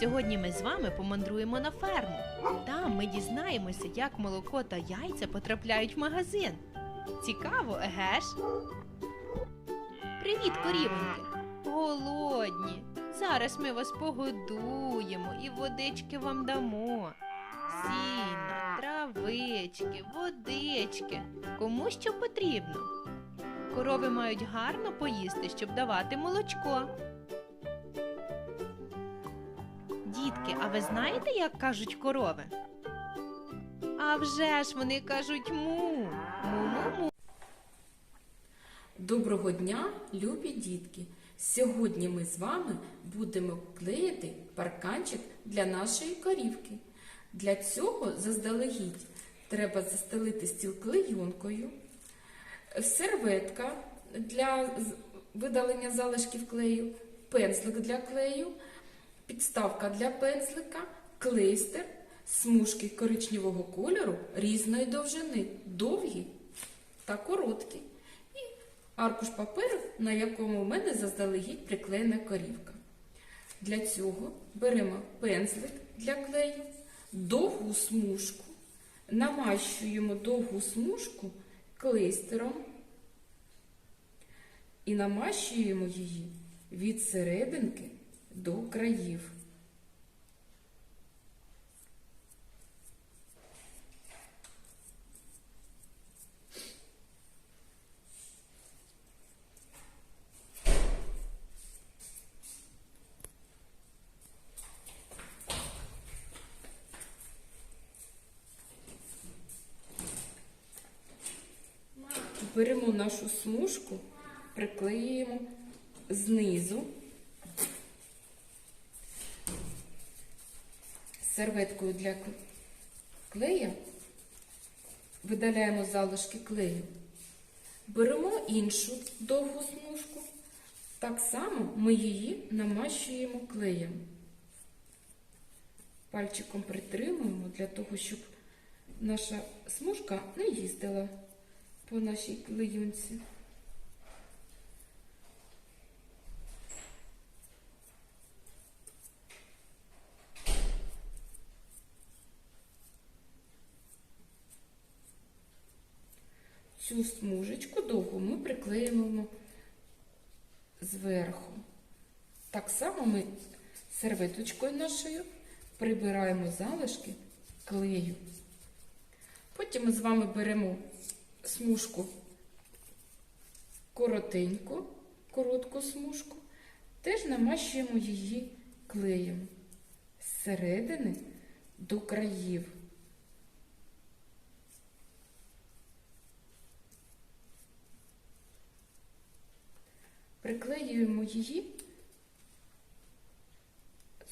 Сьогодні ми з вами помандруємо на ферму. Там ми дізнаємося, як молоко та яйця потрапляють в магазин. Цікаво, еге ж? Привіт, корівоньки! Голодні. Зараз ми вас погодуємо і водички вам дамо. Сіна, травички, водички. Кому що потрібно. Корови мають гарно поїсти, щоб давати молочко. Дітки, а ви знаєте, як кажуть корови? А вже ж вони кажуть му. Му-му-му. Доброго дня, любі дітки! Сьогодні ми з вами будемо клеїти парканчик для нашої корівки. Для цього заздалегідь треба застелити стіл клейонкою, серветка для видалення залишків клею, пензлик для клею, підставка для пензлика, клейстер, смужки коричневого кольору різної довжини, довгі та короткі. І аркуш паперу, на якому в мене заздалегідь приклеєна корівка. Для цього беремо пензлик для клею, довгу смужку, намащуємо довгу смужку клейстером і намащуємо її від серединки до країв. Беремо нашу смужку, приклеюємо знизу серветкою для клея, видаляємо залишки клею. Беремо іншу довгу смужку, так само ми її намащуємо клеєм. Пальчиком притримуємо для того, щоб наша смужка не їздила по нашій клеюнці. Цю смужечку довгу ми приклеїмо зверху. Так само ми серветочкою нашою прибираємо залишки клею. Потім ми з вами беремо смужку коротеньку, коротку смужку, теж намащуємо її клеєм з середини до країв. Приклеюємо її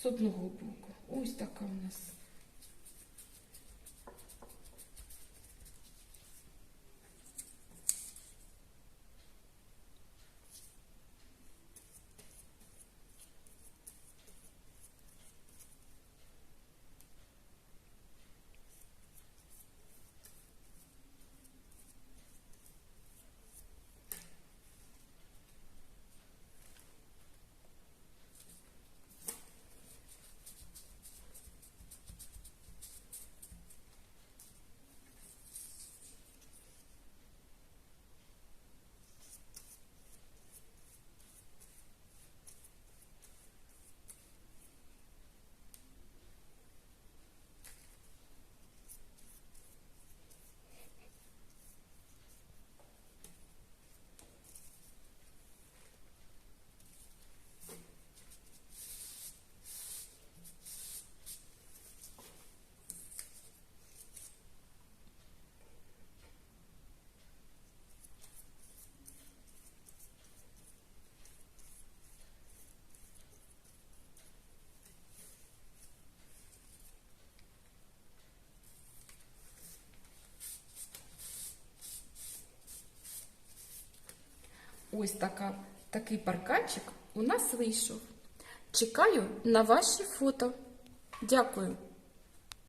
з одного боку. Ось така у нас. Ось така, такий парканчик у нас вийшов. Чекаю на ваші фото. Дякую.